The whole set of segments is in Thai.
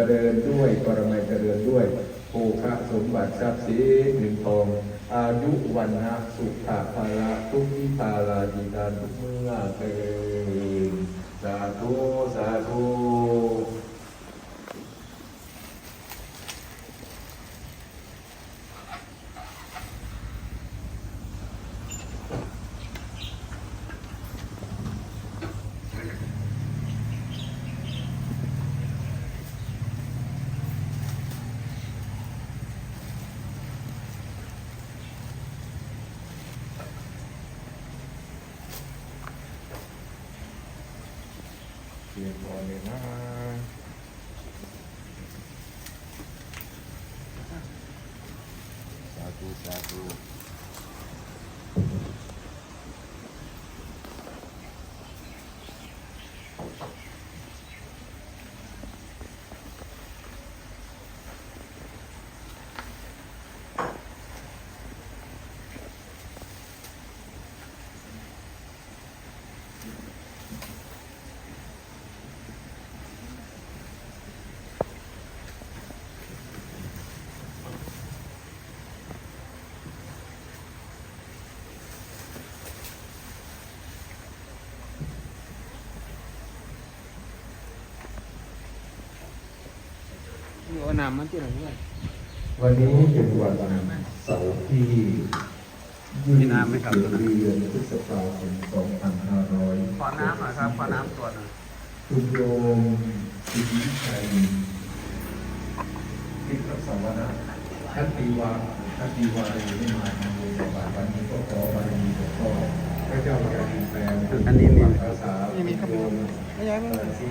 เจริญด้วยปรมัยเจริญด้วยโภคะสมบัติทรัพย์สินเงินทอง อายุวันนะสุขะภาระทุกทิตาลาจิตาทุกเมื่อเกินสาธุสาธุ เรียนพ นะสาธุสาธุเอาน้ำมันที่ไหนด้วยวันนี้เป็นวันเสาร์ที่มีน้ำไหมครับเดือนพฤษภาคม2500ขอน้ำหน่อยครับขอน้ำตัวหน่อยคุณโยมสิทธิชัยทิพย์สวรรค์ท่านตีวาท่านตีวาเรีไม่มาทำบุญบาตรวันนี้ก็ขอบารมีหลวงพ่อ พระเจ้าแผ่นดินแปลงอันนี้มีภาษานี่มีครับโยมไม่ย้ายไม่เอ่อศรี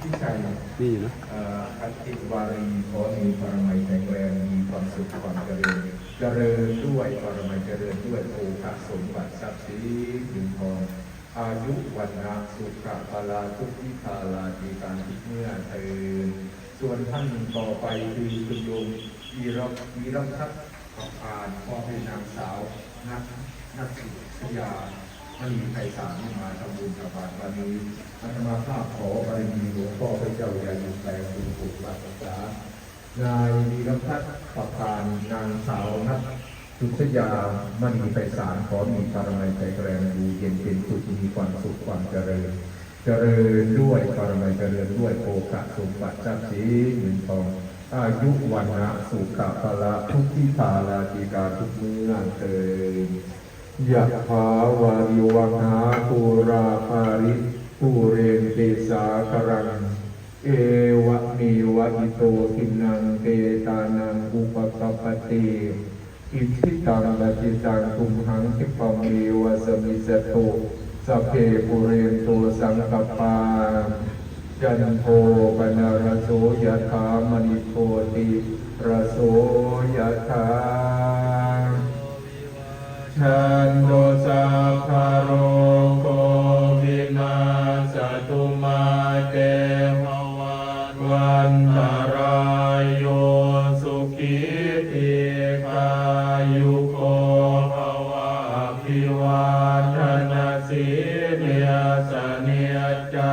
พิชัยนี่อยู่นะเอ่อคันติวารีขอมีปรมัยแข็งแรงมีความสุขความเจริญเจริญด้วยปรมัยเจริญด้วยโภคะสมบัติทรัพย์สินเงินทองอายุวันนะสุขะพลาทุกทิพาลาดีการทุกเมื่อเทินส่วนท่านต่อไปคือคุณโยมวีรวีรพัฒน์ขับพานพ่อเป็นนางสาวนักนักศึกษา ไม่มีใครสามที่มาทำบุญกับบาตรวันนี้อาตมาภาพขอบารมีหลวงพ่อพระเจ้าใหญ่แปลงคุณผูกรักษานายวีรพัฒน์ขับพานนางสาวนักสุขยามณีไพศาลขอมีปรมัยใจแกรงดูเย็นเป็นสุขมีความสุขความเจริญเจริญด้วยปรมัยเจริญด้วยโอกาสมบัติทรัพย์สินเงินทอง อายุวันนะสุขะพละทุกทิพาลาติกาทุกเมื่อเติ ยะภาวาริวังหาปูราภาริปูเรนเตสาครัง เอวะเมวะอิโตทินังเตตานังอุปกปปติอิทิตังปจิตังทุมหังคิปเมวะสมิสโตสัพเพปุเรนโตสังกปาจันโทปนารโสยะถามณิโทติระโสยะถาฉัน ติกายุโกภวะอภิวาทนาสีเนียสเนียจา